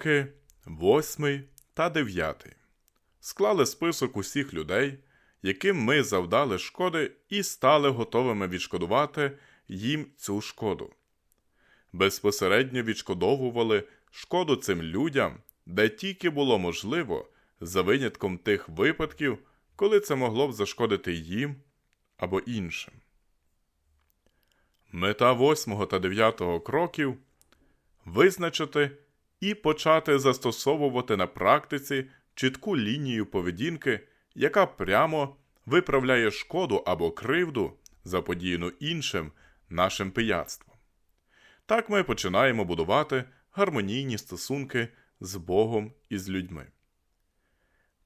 кроки, восьмий та дев'ятий. Склали список усіх людей, яким ми завдали шкоди, і стали готовими відшкодувати їм цю шкоду. Безпосередньо відшкодовували шкоду цим людям, де тільки було можливо, за винятком тих випадків, коли це могло б зашкодити їм або іншим. Мета восьмого та дев'ятого кроків визначити і почати застосовувати на практиці чітку лінію поведінки, яка прямо виправляє шкоду або кривду, заподіяну іншим нашим пияцтвом. Так ми починаємо будувати гармонійні стосунки з Богом і з людьми.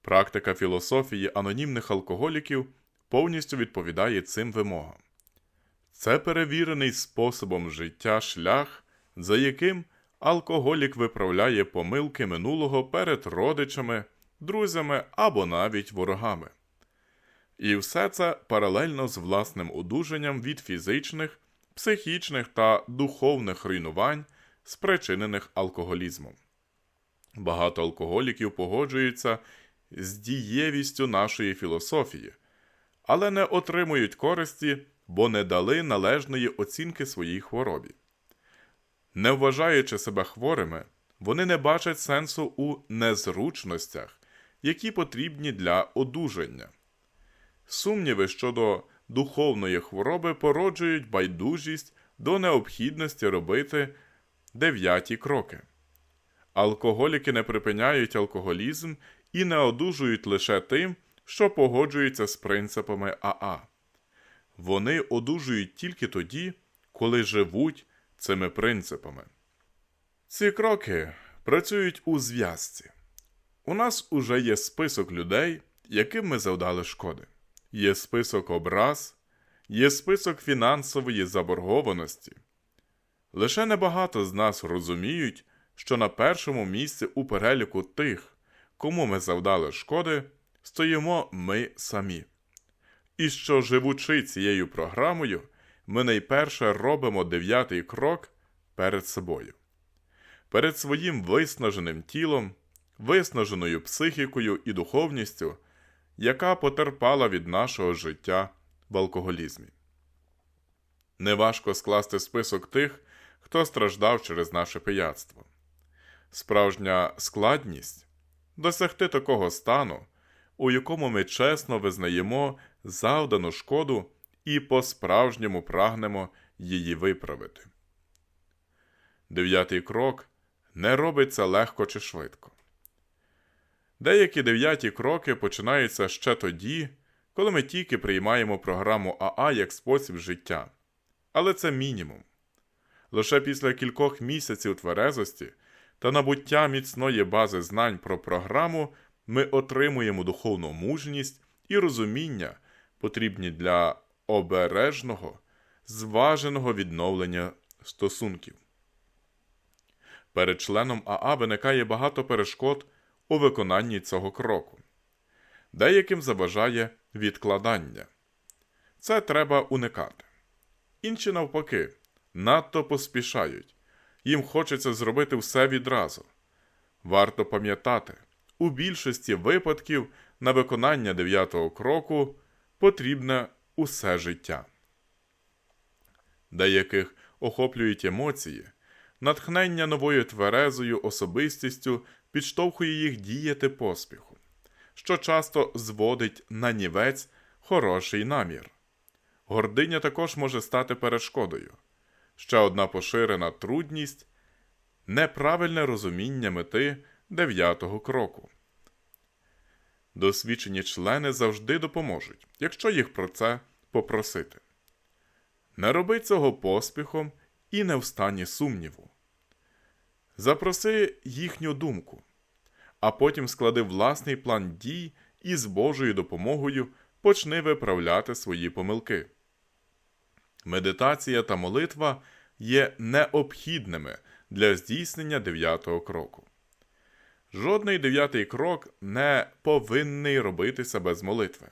Практика філософії анонімних алкоголіків повністю відповідає цим вимогам. Це перевірений способом життя шлях, за яким алкоголік виправляє помилки минулого перед родичами, друзями або навіть ворогами. І все це паралельно з власним одужанням від фізичних, психічних та духовних руйнувань, спричинених алкоголізмом. Багато алкоголіків погоджуються з дієвістю нашої філософії, але не отримують користі, бо не дали належної оцінки своїй хворобі. Не вважаючи себе хворими, вони не бачать сенсу у незручностях, які потрібні для одужання. Сумніви щодо духовної хвороби породжують байдужість до необхідності робити дев'яті кроки. Алкоголіки не припиняють алкоголізм і не одужують лише тим, що погоджуються з принципами АА. Вони одужують тільки тоді, коли живуть цими принципами. Ці кроки працюють у зв'язці. У нас уже є список людей, яким ми завдали шкоди, є список образ, є список фінансової заборгованості. Лише небагато з нас розуміють, що на першому місці у переліку тих, кому ми завдали шкоди, стоїмо ми самі. І що, живучи цією програмою, ми найперше робимо дев'ятий крок перед собою, перед своїм виснаженим тілом, виснаженою психікою і духовністю, яка потерпала від нашого життя в алкоголізмі. Неважко скласти список тих, хто страждав через наше пияцтво. Справжня складність досягти такого стану, у якому ми чесно визнаємо завдану шкоду і по-справжньому прагнемо її виправити. Дев'ятий крок не робиться легко чи швидко. Деякі дев'яті кроки починаються ще тоді, коли ми тільки приймаємо програму АА як спосіб життя. Але це мінімум. Лише після кількох місяців тверезості та набуття міцної бази знань про програму ми отримуємо духовну мужність і розуміння, потрібні для обережного, зваженого відновлення стосунків. Перед членом АА виникає багато перешкод у виконанні цього кроку. Деяким заважає відкладання. Це треба уникати. Інші, навпаки, надто поспішають, їм хочеться зробити все відразу. Варто пам'ятати, у більшості випадків на виконання дев'ятого кроку потрібне усе життя. Деяких охоплюють емоції, натхнення новою тверезою особистістю підштовхує їх діяти поспіху, що часто зводить на нівець хороший намір. Гординя також може стати перешкодою. Ще одна поширена трудність неправильне розуміння мети дев'ятого кроку. Досвідчені члени завжди допоможуть, якщо їх про це попросити. Не роби цього поспіхом і не в стані сумніву. Запроси їхню думку, а потім склади власний план дій і з Божою допомогою почни виправляти свої помилки. Медитація та молитва є необхідними для здійснення дев'ятого кроку. Жодний дев'ятий крок не повинний робитися без молитви.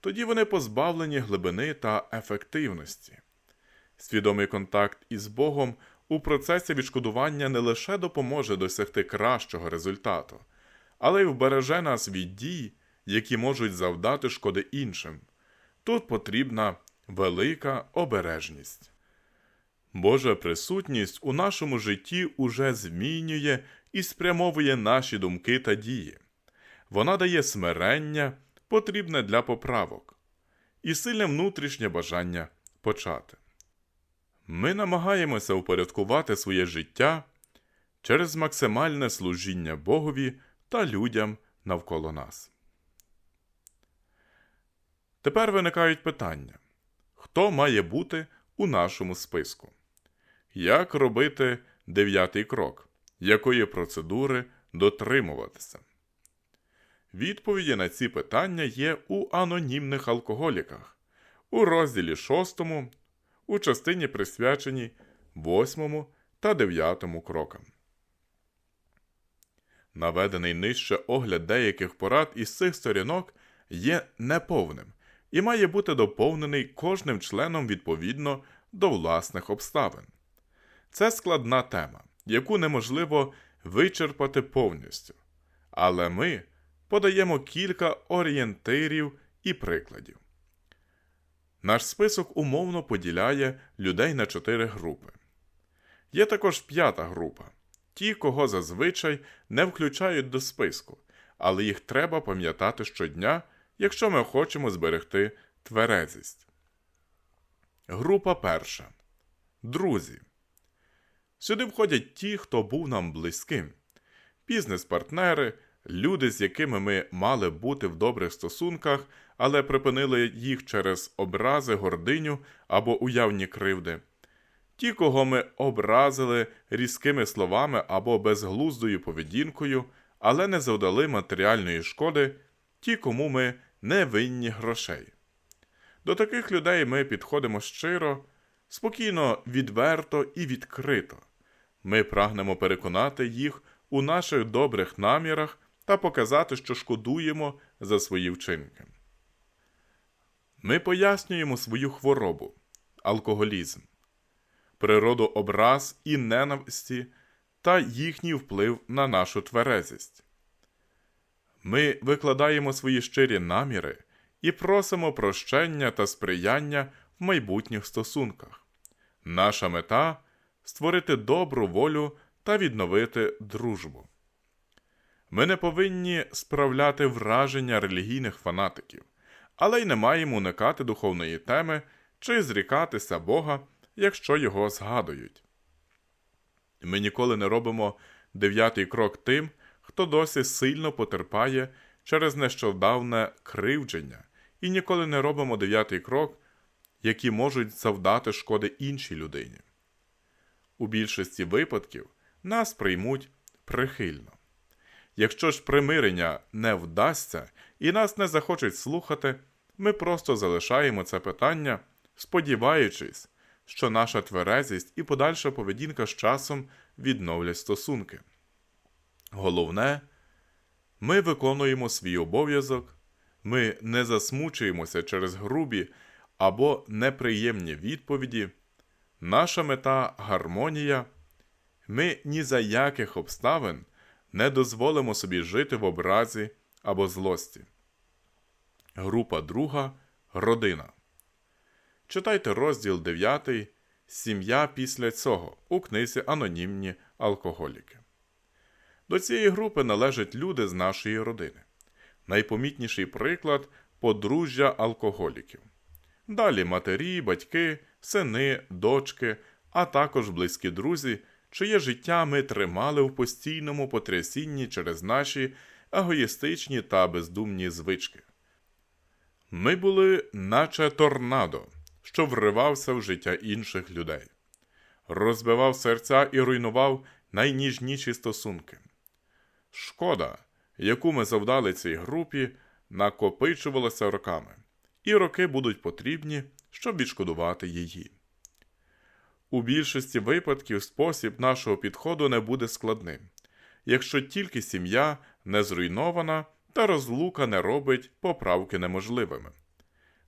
Тоді вони позбавлені глибини та ефективності. Свідомий контакт із Богом у процесі відшкодування не лише допоможе досягти кращого результату, але й вбереже нас від дій, які можуть завдати шкоди іншим. Тут потрібна велика обережність. Божа присутність у нашому житті уже змінює і спрямовує наші думки та дії. Вона дає смирення, потрібне для поправок, і сильне внутрішнє бажання почати. Ми намагаємося упорядкувати своє життя через максимальне служіння Богові та людям навколо нас. Тепер виникають питання: хто має бути у нашому списку? Як робити дев'ятий крок? Якої процедури дотримуватися? Відповіді на ці питання є у анонімних алкоголіках у розділі 6, у частині присвяченій 8 та 9 крокам. Наведений нижче огляд деяких порад із цих сторінок є неповним і має бути доповнений кожним членом відповідно до власних обставин. Це складна тема, яку неможливо вичерпати повністю. Але ми подаємо кілька орієнтирів і прикладів. Наш список умовно поділяє людей на чотири групи. Є також п'ята група ті, кого зазвичай не включають до списку, але їх треба пам'ятати щодня, якщо ми хочемо зберегти тверезість. Група перша. Друзі. Сюди входять ті, хто був нам близьким, бізнес-партнери, люди, з якими ми мали бути в добрих стосунках, але припинили їх через образи, гординю або уявні кривди. Ті, кого ми образили різкими словами або безглуздою поведінкою, але не завдали матеріальної шкоди, ті, кому ми не винні грошей. До таких людей ми підходимо щиро, спокійно, відверто і відкрито. Ми прагнемо переконати їх у наших добрих намірах та показати, що шкодуємо за свої вчинки. Ми пояснюємо свою хворобу, алкоголізм, природу образ і ненависті та їхній вплив на нашу тверезість. Ми викладаємо свої щирі наміри і просимо прощення та сприяння в майбутніх стосунках. Наша мета створити добру волю та відновити дружбу. Ми не повинні справляти враження релігійних фанатиків, але й не маємо уникати духовної теми чи зрікатися Бога, якщо його згадують. Ми ніколи не робимо дев'ятий крок тим, хто досі сильно потерпає через нещодавне кривдження, і ніколи не робимо дев'ятий крок, які можуть завдати шкоди іншій людині. У більшості випадків нас приймуть прихильно. Якщо ж примирення не вдасться і нас не захочуть слухати, ми просто залишаємо це питання, сподіваючись, що наша тверезість і подальша поведінка з часом відновлять стосунки. Головне, ми виконуємо свій обов'язок, ми не засмучуємося через грубі або неприємні відповіді. Наша мета гармонія. Ми ні за яких обставин не дозволимо собі жити в образі або злості. Група друга родина. Читайте розділ 9 Сім'я після цього у книзі Анонімні алкоголіки. До цієї групи належать люди з нашої родини. Найпомітніший приклад подружжя алкоголіків. Далі матері, батьки, сини, дочки, а також близькі друзі, чиє життя ми тримали в постійному потрясінні через наші егоїстичні та бездумні звички. Ми були, наче торнадо, що вривався в життя інших людей, розбивав серця і руйнував найніжніші стосунки. Шкода, яку ми завдали цій групі, накопичувалася роками, і роки будуть потрібні, щоб відшкодувати її. У більшості випадків спосіб нашого підходу не буде складним, якщо тільки сім'я не зруйнована та розлука не робить поправки неможливими.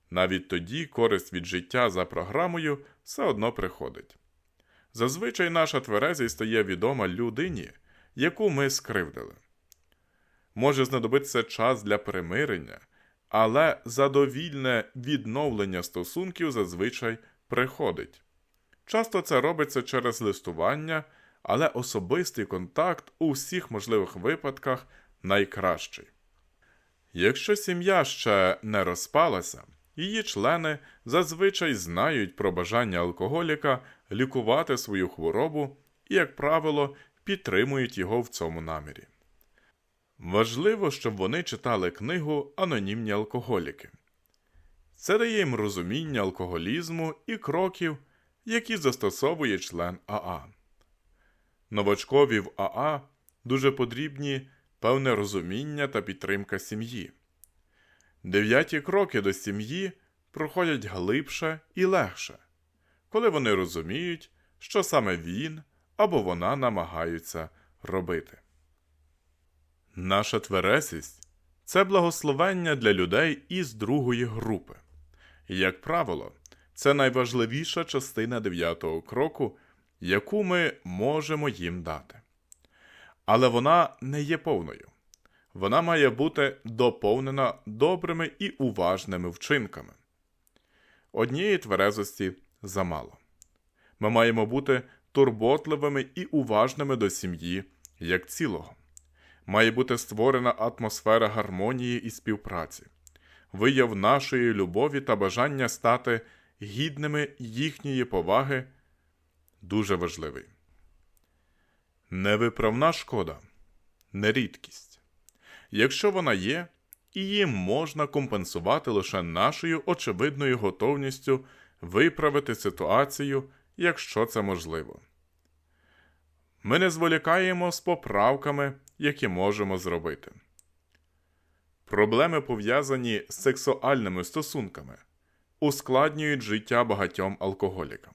Навіть тоді користь від життя за програмою все одно приходить. Зазвичай наша тверезість стає відома людині, яку ми скривдили. Може знадобитися час для примирення, але задовільне відновлення стосунків зазвичай приходить. Часто це робиться через листування, але особистий контакт у всіх можливих випадках найкращий. Якщо сім'я ще не розпалася, її члени зазвичай знають про бажання алкоголіка лікувати свою хворобу і, як правило, підтримують його в цьому намірі. Важливо, щоб вони читали книгу Анонімні алкоголіки. Це дає їм розуміння алкоголізму і кроків, які застосовує член АА. Новачкові в АА дуже потрібні певне розуміння та підтримка сім'ї. Дев'яті кроки до сім'ї проходять глибше і легше, коли вони розуміють, що саме він або вона намагаються робити. Наша тверезість це благословення для людей із другої групи. Як правило, це найважливіша частина дев'ятого кроку, яку ми можемо їм дати. Але вона не є повною. Вона має бути доповнена добрими і уважними вчинками. Однієї тверезості замало. Ми маємо бути турботливими і уважними до сім'ї як цілого. Має бути створена атмосфера гармонії і співпраці, вияв нашої любові та бажання стати гідними їхньої поваги дуже важливий. Невиправна шкода не рідкість. Якщо вона є, її можна компенсувати лише нашою очевидною готовністю виправити ситуацію, якщо це можливо. Ми не зволікаємо з поправками, які можемо зробити. Проблеми, пов'язані з сексуальними стосунками, ускладнюють життя багатьом алкоголікам.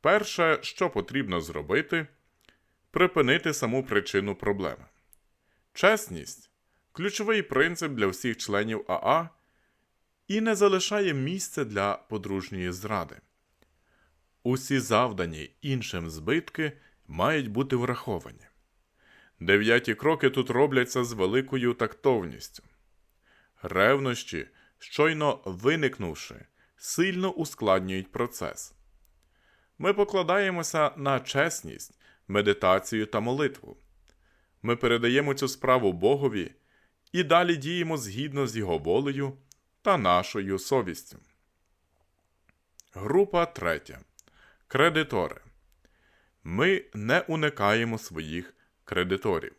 Перше, що потрібно зробити, припинити саму причину проблеми. Чесність ключовий принцип для всіх членів АА і не залишає місця для подружньої зради. Усі завдані іншим збитки мають бути враховані. Дев'яті кроки тут робляться з великою тактовністю. Ревнощі, щойно виникнувши, сильно ускладнюють процес. Ми покладаємося на чесність, медитацію та молитву. Ми передаємо цю справу Богові і далі діємо згідно з Його волею та нашою совістю. Група третя. Кредитори. Ми не уникаємо своїх кредиторів.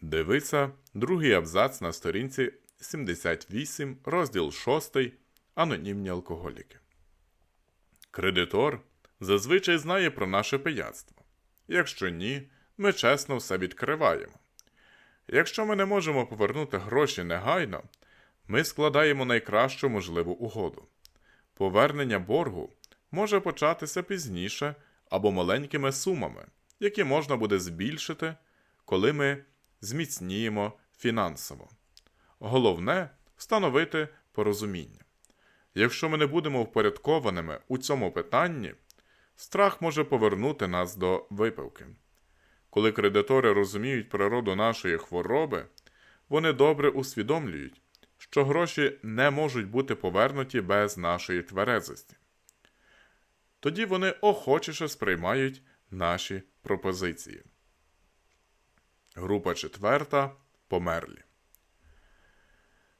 Дивися другий абзац на сторінці 78, розділ 6. Анонімні алкоголіки. Кредитор зазвичай знає про наше пияцтво. Якщо ні, ми чесно все відкриваємо. Якщо ми не можемо повернути гроші негайно, ми складаємо найкращу можливу угоду. Повернення боргу може початися пізніше або маленькими сумами, які можна буде збільшити, коли ми зміцніємо фінансово. Головне встановити порозуміння. Якщо ми не будемо впорядкованими у цьому питанні, страх може повернути нас до випивки. Коли кредитори розуміють природу нашої хвороби, вони добре усвідомлюють, що гроші не можуть бути повернуті без нашої тверезості. Тоді вони охочіше сприймають наші пропозиції. Група четверта померлі.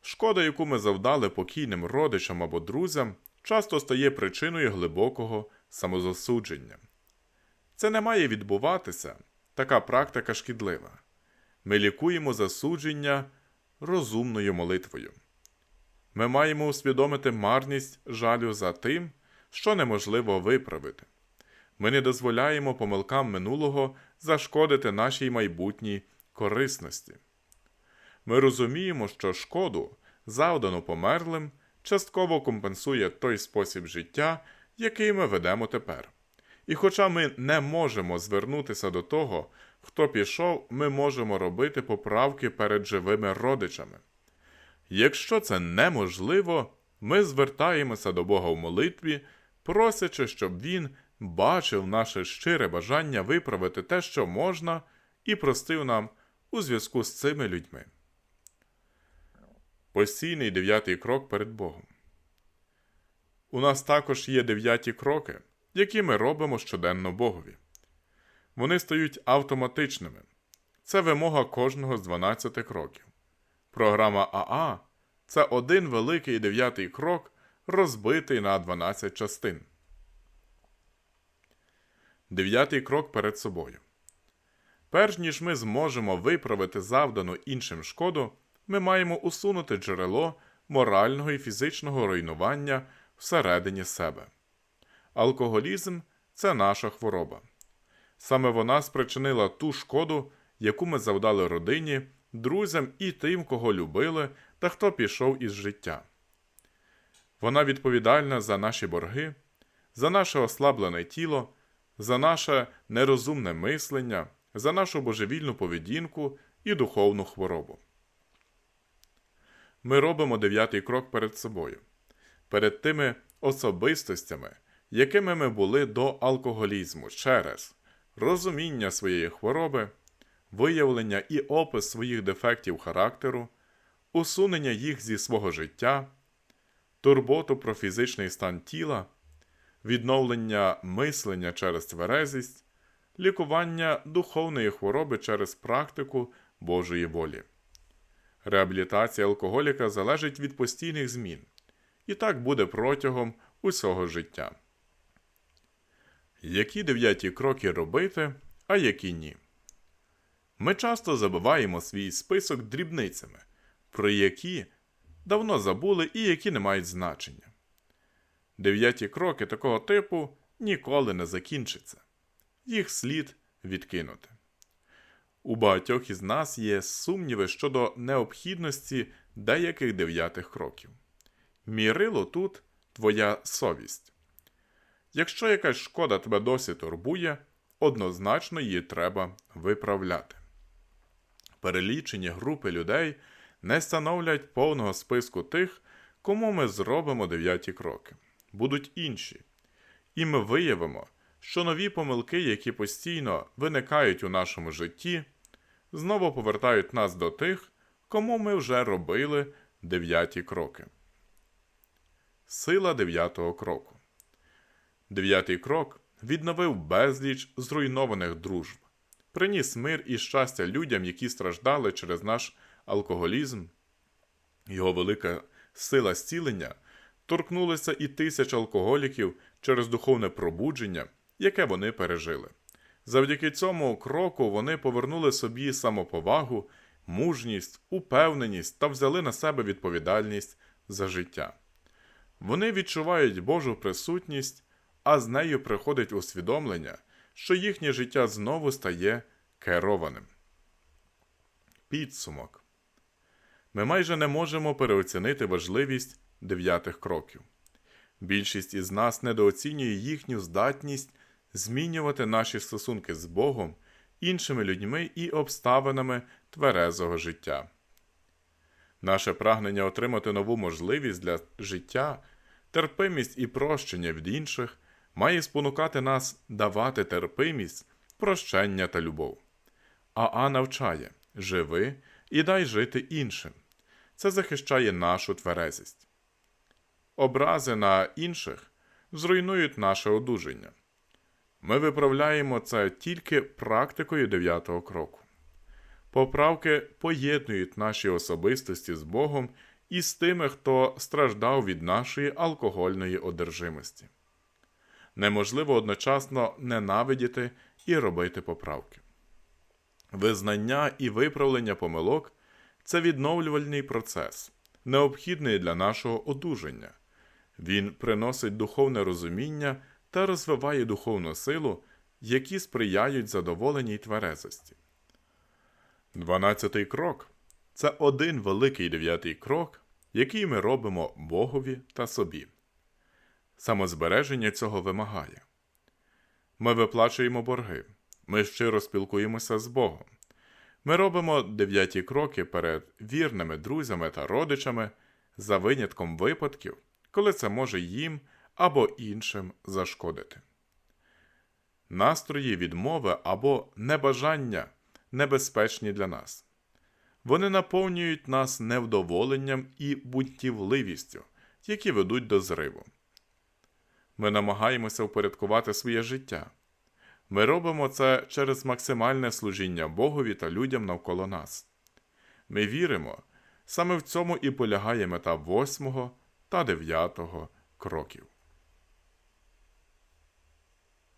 Шкода, яку ми завдали покійним родичам або друзям, часто стає причиною глибокого самозасудження. Це не має відбуватися, така практика шкідлива. Ми лікуємо засудження розумною молитвою. Ми маємо усвідомити марність жалю за тим, що неможливо виправити. Ми не дозволяємо помилкам минулого зашкодити нашій майбутній корисності. Ми розуміємо, що шкоду, завдану померлим, частково компенсує той спосіб життя, який ми ведемо тепер. І хоча ми не можемо звернутися до того, хто пішов, ми можемо робити поправки перед живими родичами. Якщо це неможливо, ми звертаємося до Бога в молитві, просячи, щоб Він бачив наше щире бажання виправити те, що можна, і простив нам у зв'язку з цими людьми. Постійний дев'ятий крок перед Богом. У нас також є дев'яті кроки, які ми робимо щоденно Богові. Вони стають автоматичними. Це вимога кожного з 12 кроків. Програма АА це один великий дев'ятий крок, розбитий на 12 частин. Дев'ятий крок перед собою. Перш ніж ми зможемо виправити завдану іншим шкоду, ми маємо усунути джерело морального і фізичного руйнування всередині себе. Алкоголізм це наша хвороба. Саме вона спричинила ту шкоду, яку ми завдали родині, друзям і тим, кого любили та хто пішов із життя. Вона відповідальна за наші борги, за наше ослаблене тіло, за наше нерозумне мислення, за нашу божевільну поведінку і духовну хворобу. Ми робимо дев'ятий крок перед собою, перед тими особистостями, якими ми були до алкоголізму через розуміння своєї хвороби, виявлення і опис своїх дефектів характеру, усунення їх зі свого життя, турботу про фізичний стан тіла, відновлення мислення через тверезість, лікування духовної хвороби через практику Божої волі. Реабілітація алкоголіка залежить від постійних змін, і так буде протягом усього життя. Які дев'яті кроки робити, а які ні. Ми часто забиваємо свій список дрібницями, про які давно забули і які не мають значення. Дев'яті кроки такого типу ніколи не закінчаться, їх слід відкинути. У багатьох із нас є сумніви щодо необхідності деяких дев'ятих кроків. Мірило тут твоя совість. Якщо якась шкода тебе досі турбує, однозначно її треба виправляти. Перелічені групи людей не становлять повного списку тих, кому ми зробимо дев'яті кроки. Будуть інші. І ми виявимо, що нові помилки, які постійно виникають у нашому житті, знову повертають нас до тих, кому ми вже робили дев'яті кроки. Сила дев'ятого кроку. Дев'ятий крок відновив безліч зруйнованих дружб, приніс мир і щастя людям, які страждали через наш алкоголізм. Його велика сила зцілення торкнулася і тисяч алкоголіків через духовне пробудження, яке вони пережили. Завдяки цьому кроку вони повернули собі самоповагу, мужність, упевненість та взяли на себе відповідальність за життя. Вони відчувають Божу присутність, а з нею приходить усвідомлення, що їхнє життя знову стає керованим. Підсумок. Ми майже не можемо переоцінити важливість дев'ятих кроків. Більшість із нас недооцінює їхню здатність змінювати наші стосунки з Богом, іншими людьми і обставинами тверезого життя. Наше прагнення отримати нову можливість для життя, терпимість і прощення від інших має спонукати нас давати терпимість, прощення та любов. Аа навчає живи і дай жити іншим. Це захищає нашу тверезість. Образи на інших зруйнують наше одужання. Ми виправляємо це тільки практикою дев'ятого кроку. Поправки поєднують наші особистості з Богом і з тими, хто страждав від нашої алкогольної одержимості. Неможливо одночасно ненавидіти і робити поправки. Визнання і виправлення помилок це відновлювальний процес, необхідний для нашого одужання. Він приносить духовне розуміння та розвиває духовну силу, які сприяють задоволеній тверезості. Дванадцятий крок це один великий дев'ятий крок, який ми робимо Богові та собі. Самозбереження цього вимагає. Ми виплачуємо борги, ми щиро спілкуємося з Богом. Ми робимо дев'яті кроки перед вірними друзями та родичами за винятком випадків, коли це може їм або іншим зашкодити. настрої відмови або небажання небезпечні для нас. Вони наповнюють нас невдоволенням і бунтівливістю, які ведуть до зриву. Ми намагаємося впорядкувати своє життя. Ми робимо це через максимальне служіння Богові та людям навколо нас. Ми віримо, саме в цьому і полягає мета восьмого та дев'ятого кроків.